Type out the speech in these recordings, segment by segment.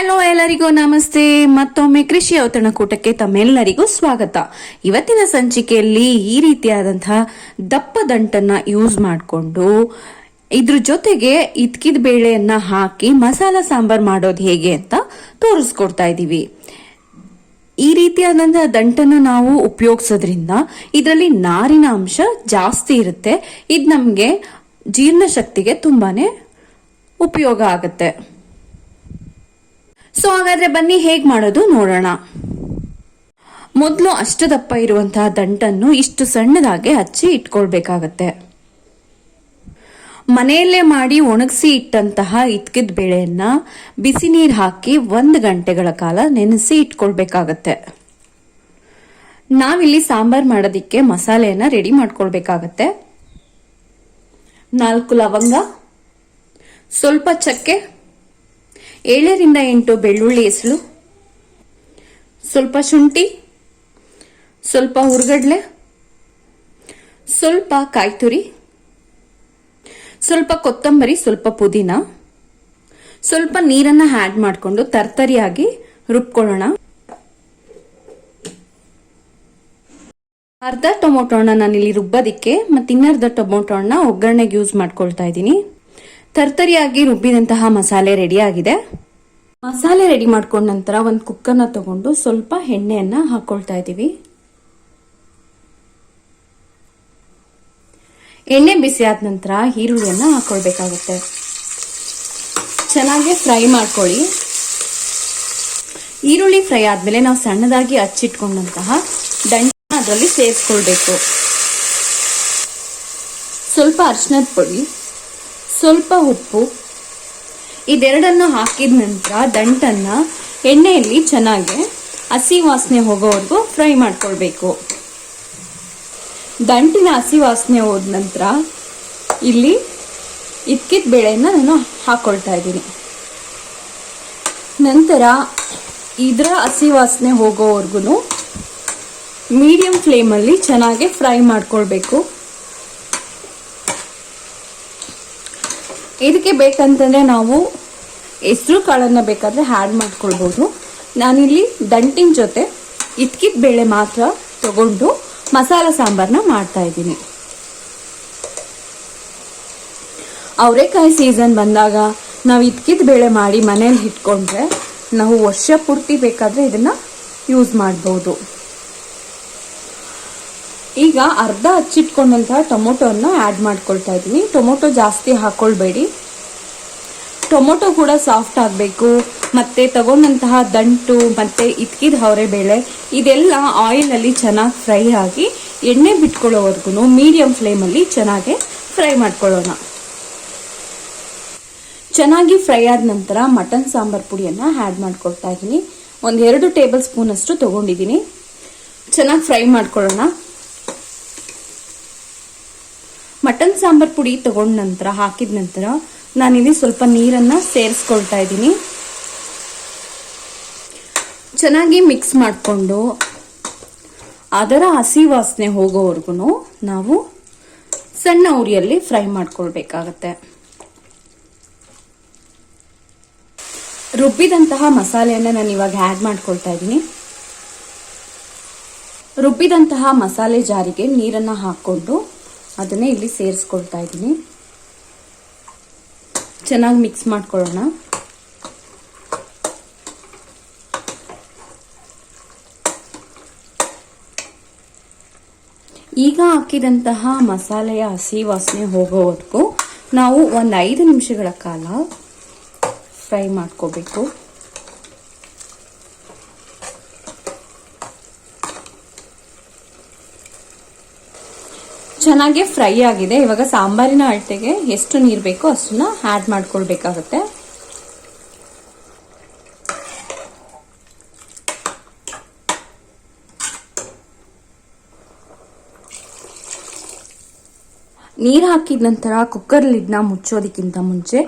Hello ಎಲ್ಲರಿಗೂ ನಮಸ್ತೆ. ಮತ್ತೊಮ್ಮೆ ಕೃಷಿ ಔತಣಕೂಟಕ್ಕೆ ತಮ್ಮೆಲ್ಲರಿಗೂ ಸ್ವಾಗತ. ಇವತ್ತಿನ ಸಂಚಿಕೆಯಲ್ಲಿ ಈ ರೀತಿಯಾದಂತಹ ದಪ್ಪ ದಂಟನ್ನ ಯೂಸ್ ಮಾಡಿಕೊಂಡು ಇದ್ರ ಜೊತೆಗೆ ಇದ್ಕಿದ ಬೇಳೆಯನ್ನ ಹಾಕಿ ಮಸಾಲ ಸಾಂಬಾರ್ ಮಾಡೋದು ಹೇಗೆ ಅಂತ ತೋರಿಸ್ಕೊಡ್ತಾ ಇದ್ದೀವಿ. ಈ ರೀತಿಯಾದಂತಹ ದಂಟನ್ನು ನಾವು ಉಪಯೋಗಿಸೋದ್ರಿಂದ ಇದರಲ್ಲಿ ನಾರಿನ ಅಂಶ ಜಾಸ್ತಿ ಇರುತ್ತೆ. ಇದು ನಮಗೆ ಜೀರ್ಣಶಕ್ತಿಗೆ ತುಂಬಾನೇ ಉಪಯೋಗ ಆಗುತ್ತೆ. ಸೊ ಹಾಗಾದ್ರೆ ಬನ್ನಿ, ಹೇಗ್ ಮಾಡೋದು ನೋಡೋಣ. ಮೊದಲು ಅಷ್ಟು ದಪ್ಪ ಇರುವಂತಹ ದಂಟನ್ನು ಇಷ್ಟು ಸಣ್ಣದಾಗೆ ಹಚ್ಚಿ ಇಟ್ಕೊಳ್ಬೇಕಾಗತ್ತೆ. ಮನೆಯಲ್ಲೇ ಮಾಡಿ ಒಣಗಿಸಿ ಇಟ್ಟಂತಹ ಇತ್ಕಿದ ಬೇಳೆಯನ್ನ ಬಿಸಿ ನೀರು ಹಾಕಿ ಒಂದು ಗಂಟೆಗಳ ಕಾಲ ನೆನೆಸಿ ಇಟ್ಕೊಳ್ಬೇಕಾಗತ್ತೆ. ನಾವಿಲ್ಲಿ ಸಾಂಬಾರ್ ಮಾಡೋದಿಕ್ಕೆ ಮಸಾಲೆಯನ್ನ ರೆಡಿ ಮಾಡ್ಕೊಳ್ಬೇಕಾಗತ್ತೆ. ನಾಲ್ಕು ಲವಂಗ, ಸ್ವಲ್ಪ ಚಕ್ಕೆ ಏಳರಿಂದ ಎಂಟು ಬೆಳ್ಳುಳ್ಳಿ ಹೆಸಳು. ಸ್ವಲ್ಪ ಶುಂಠಿ, ಸ್ವಲ್ಪ ಹುರ್ಗಡ್ಲೆ, ಸ್ವಲ್ಪ ಕಾಯ್ತುರಿ, ಸ್ವಲ್ಪ ಕೊತ್ತಂಬರಿ, ಸ್ವಲ್ಪ ಪುದೀನ, ಸ್ವಲ್ಪ ನೀರನ್ನ ಆ್ಯಡ್ ಮಾಡಿಕೊಂಡು ತರ್ತರಿಯಾಗಿ ರುಬ್ಕೊಳ್ಳೋಣ. ಅರ್ಧ ಟೊಮೊಟೊ ಹಣ್ಣ ಇಲ್ಲಿ ರುಬ್ಬೋದಕ್ಕೆ ಮತ್ತೆ ಇನ್ನರ್ಧ ಟೊಮೊಟೊ ಒಗ್ಗರಣೆಗೆ ಯೂಸ್ ಮಾಡ್ಕೊಳ್ತಾ ಇದ್ದೀನಿ. ತರ್ತರಿಯಾಗಿ ರುಬ್ಬಿದಂತಹ ಮಸಾಲೆ ರೆಡಿ ಆಗಿದೆ. ಮಸಾಲೆ ರೆಡಿ ಮಾಡ್ಕೊಂಡ ನಂತರ ಒಂದು ಕುಕ್ಕರ್ನ ತಗೊಂಡು ಸ್ವಲ್ಪ ಎಣ್ಣೆಯನ್ನ ಹಾಕೊಳ್ತಾ ಇದ್ದೀವಿ. ಎಣ್ಣೆ ಬಿಸಿ ಆದ ನಂತರ ಈರುಳ್ಳಿಯನ್ನ ಹಾಕೊಳ್ಬೇಕಾಗುತ್ತೆ. ಚೆನ್ನಾಗಿ ಫ್ರೈ ಮಾಡ್ಕೊಳ್ಳಿ. ಈರುಳ್ಳಿ ಫ್ರೈ ಆದ್ಮೇಲೆ ನಾವು ಸಣ್ಣದಾಗಿ ಹಚ್ಚಿಟ್ಕೊಂಡಂತಹ ದಂಟ ಅದರಲ್ಲಿ ಸೇರಿಸ್ಕೊಳ್ಬೇಕು. ಸ್ವಲ್ಪ ಅರ್ಶನದ ಪುಡಿ. ಸ್ವಲ್ಪ ಉಪ್ಪು. ಇದೆರಡನ್ನು ಹಾಕಿದ ನಂತರ ದಂಟನ್ನ ಎಣ್ಣೆಯಲ್ಲಿ ಚೆನ್ನಾಗಿ ಹಸಿ ವಾಸನೆ ಹೋಗೋವರೆಗೂ ಫ್ರೈ ಮಾಡ್ಕೊಳ್ಬೇಕು. ದಂಟಿನ ಹಸಿ ವಾಸನೆ ಹೋದ ನಂತರ ಇಲ್ಲಿ ಇಕ್ಕಿದ ಬೇಳೆಯನ್ನು ನಾನು ಹಾಕೊಳ್ತಾ ಇದ್ದೀನಿ. ನಂತರ ಇದರ ಹಸಿ ವಾಸನೆ ಹೋಗೋವರೆಗೂ ಮೀಡಿಯಂ ಫ್ಲೇಮಲ್ಲಿ ಚೆನ್ನಾಗಿ ಫ್ರೈ ಮಾಡ್ಕೊಳ್ಬೇಕು. ಇದಕ್ಕೆ ಬೇಕಂತಂದ್ರೆ ನಾವು ಹೆಸರು ಕಾಳನ್ನು ಬೇಕಾದ್ರೆ ಆ್ಯಡ್ ಮಾಡ್ಕೊಳ್ಬೋದು. ನಾನಿಲ್ಲಿ ದಂಟಿನ ಜೊತೆ ಇಟ್ಕಿದ ಬೇಳೆ ಮಾತ್ರ ತಗೊಂಡು ಮಸಾಲ ಸಾಂಬಾರ್ನ ಮಾಡ್ತಾ ಇದ್ದೀನಿ. ಅವರೆಕಾಯಿ ಸೀಸನ್ ಬಂದಾಗ ನಾವು ಇಟ್ಕಿದ ಬೇಳೆ ಮಾಡಿ ಮನೇಲಿ ಇಟ್ಕೊಂಡ್ರೆ ನಾವು ವರ್ಷ ಪೂರ್ತಿ ಬೇಕಾದ್ರೆ ಇದನ್ನ ಯೂಸ್ ಮಾಡ್ಬೋದು. ಈಗ ಅರ್ಧ ಹಚ್ಚಿಟ್ಕೊಂಡಂತಹ ಟೊಮೊಟೊನ ಆ್ಯಡ್ ಮಾಡ್ಕೊಳ್ತಾ ಇದ್ದೀನಿ. ಟೊಮೊಟೊ ಜಾಸ್ತಿ ಹಾಕ್ಕೊಳ್ಬೇಡಿ ಟೊಮೊಟೊ ಕೂಡ ಸಾಫ್ಟ್ ಆಗಬೇಕು. ಮತ್ತು ತಗೊಂಡಂತಹ ದಂಟು, ಮತ್ತು ಇತ್ಕಿದ ಅವರೆಬೇಳೆ, ಇದೆಲ್ಲ ಆಯಿಲಲ್ಲಿ ಚೆನ್ನಾಗಿ ಫ್ರೈ ಆಗಿ ಎಣ್ಣೆ ಬಿಟ್ಕೊಳ್ಳೋವರೆಗೂ ಮೀಡಿಯಂ ಫ್ಲೇಮಲ್ಲಿ ಚೆನ್ನಾಗಿ ಫ್ರೈ ಮಾಡ್ಕೊಳ್ಳೋಣ. ಚೆನ್ನಾಗಿ ಫ್ರೈ ಆದ ನಂತರ ಮಟನ್ ಸಾಂಬಾರ್ ಪುಡಿಯನ್ನು ಆ್ಯಡ್ ಮಾಡ್ಕೊಳ್ತಾ ಇದ್ದೀನಿ. ಒಂದು ಎರಡು ಟೇಬಲ್ ಸ್ಪೂನ್ ಅಷ್ಟು ತಗೊಂಡಿದ್ದೀನಿ. ಚೆನ್ನಾಗಿ ಫ್ರೈ ಮಾಡ್ಕೊಳ್ಳೋಣ. ಮಟನ್ ಸಾಂಬಾರ್ ಪುಡಿ ತಗೊಂಡ ನಂತರ, ಹಾಕಿದ ನಂತರ ನಾನಿಲ್ಲಿ ಸ್ವಲ್ಪ ನೀರನ್ನ ಸೇರಿಸ್ಕೊಳ್ತಾ ಇದ್ದೀನಿ. ಚೆನ್ನಾಗಿ ಮಿಕ್ಸ್ ಮಾಡಿಕೊಂಡು ಅದರ ಹಸಿ ವಾಸನೆ ಹೋಗೋವರೆಗೂ ನಾವು ಸಣ್ಣ ಉರಿಯಲ್ಲಿ ಫ್ರೈ ಮಾಡ್ಕೊಳ್ಬೇಕಾಗತ್ತೆ. ರುಬ್ಬಿದಂತಹ ಮಸಾಲೆಯನ್ನು ನಾನು ಇವಾಗ ಆ್ಯಡ್ ಮಾಡ್ಕೊಳ್ತಾ ಇದ್ದೀನಿ. ರುಬ್ಬಿದಂತಹ ಮಸಾಲೆ ಜಾರಿಗೆ ನೀರನ್ನು ಹಾಕ್ಕೊಂಡು ಅದನ್ನೇ ಇಲ್ಲಿ ಸೇರಿಸ್ಕೊಳ್ತಾ ಇದ್ದೀನಿ. ಚೆನ್ನಾಗಿ ಮಿಕ್ಸ್ ಮಾಡ್ಕೊಳ್ಳೋಣ. ಈಗ ಹಾಕಿದಂತಹ ಮಸಾಲೆಯ ಹಸಿ ವಾಸನೆ ಹೋಗೋವರೆಗೂ ನಾವು ಒಂದು ಐದು ನಿಮಿಷಗಳ ಕಾಲ ಫ್ರೈ ಮಾಡ್ಕೋಬೇಕು. ಚೆನ್ನಾಗಿ ಫ್ರೈ ಆಗಿದೆ. ಇವಾಗ ಸಾಂಬಾರಿನ ಅಳತೆಗೆ ಎಷ್ಟು ನೀರು ಬೇಕೋ ಅಷ್ಟನ್ನ ಆ್ಯಡ್ ಮಾಡ್ಕೊಳ್ಬೇಕಾಗುತ್ತೆ. ನೀರು ಹಾಕಿದ ನಂತರ ಕುಕ್ಕರ್ ಲಿಡ್ನ ಮುಚ್ಚೋದಕ್ಕಿಂತ ಮುಂಚೆ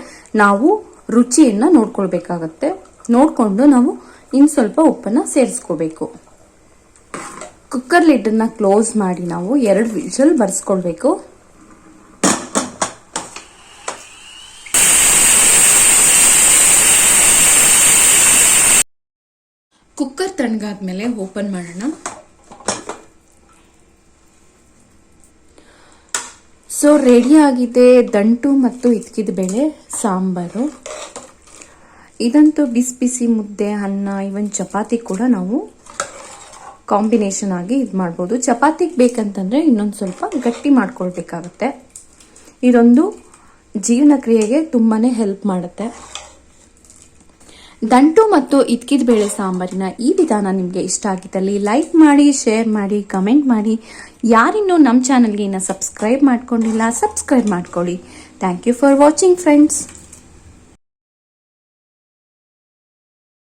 ನಾವು ರುಚಿಯನ್ನು ನೋಡ್ಕೊಳ್ಬೇಕಾಗತ್ತೆ. ನೋಡಿಕೊಂಡು ನಾವು ಇನ್ನು ಸ್ವಲ್ಪ ಉಪ್ಪನ್ನು ಸೇರಿಸ್ಕೋಬೇಕು. ಕುಕ್ಕರ್ ಲಿಡ್ಡನ್ನ ಕ್ಲೋಸ್ ಮಾಡಿ ನಾವು ಎರಡು ವಿಜಲ್ ಬರ್ಸ್ಕೊಳ್ಬೇಕು. ಕುಕ್ಕರ್ ತಣ್ಣಗಾದ್ಮೇಲೆ ಓಪನ್ ಮಾಡೋಣ. ಸೊ, ರೆಡಿ ಆಗಿದೆ ದಂಟು ಮತ್ತು ಇದ್ಕಿದ ಬೇಳೆ, ಸಾಂಬಾರು. ಇದಂತೂ ಬಿಸಿ ಬಿಸಿ ಮುದ್ದೆ, ಅನ್ನ ಇವನ್ ಚಪಾತಿ ಕೂಡ ನಾವು ಕಾಂಬಿನೇಷನ್ ಆಗಿ ಇದು ಮಾಡ್ಬೋದು. ಚಪಾತಿಗೆ ಬೇಕಂತಂದ್ರೆ ಇನ್ನೊಂದು ಸ್ವಲ್ಪ ಗಟ್ಟಿ ಮಾಡ್ಕೊಳ್ಬೇಕಾಗತ್ತೆ. ಇದೊಂದು ಜೀವನ ಕ್ರಿಯೆಗೆ ತುಂಬಾನೇ ಹೆಲ್ಪ್ ಮಾಡುತ್ತೆ. ದಂಟು ಮತ್ತು ಇದ್ಕಿದ ಬೇಳೆ ಸಾಂಬಾರಿನ ಈ ವಿಧಾನ ನಿಮಗೆ ಇಷ್ಟ ಆಗಿದ್ದಲ್ಲಿ ಲೈಕ್ ಮಾಡಿ ಶೇರ್ ಮಾಡಿ ಕಮೆಂಟ್ ಮಾಡಿ. ಯಾರಿನ್ನೂ ನಮ್ಮ ಚಾನಲ್ಗೆ ಇನ್ನು ಸಬ್ಸ್ಕ್ರೈಬ್ ಮಾಡ್ಕೊಂಡಿಲ್ಲ ಸಬ್ಸ್ಕ್ರೈಬ್ ಮಾಡ್ಕೊಳ್ಳಿ. Thank you for watching friends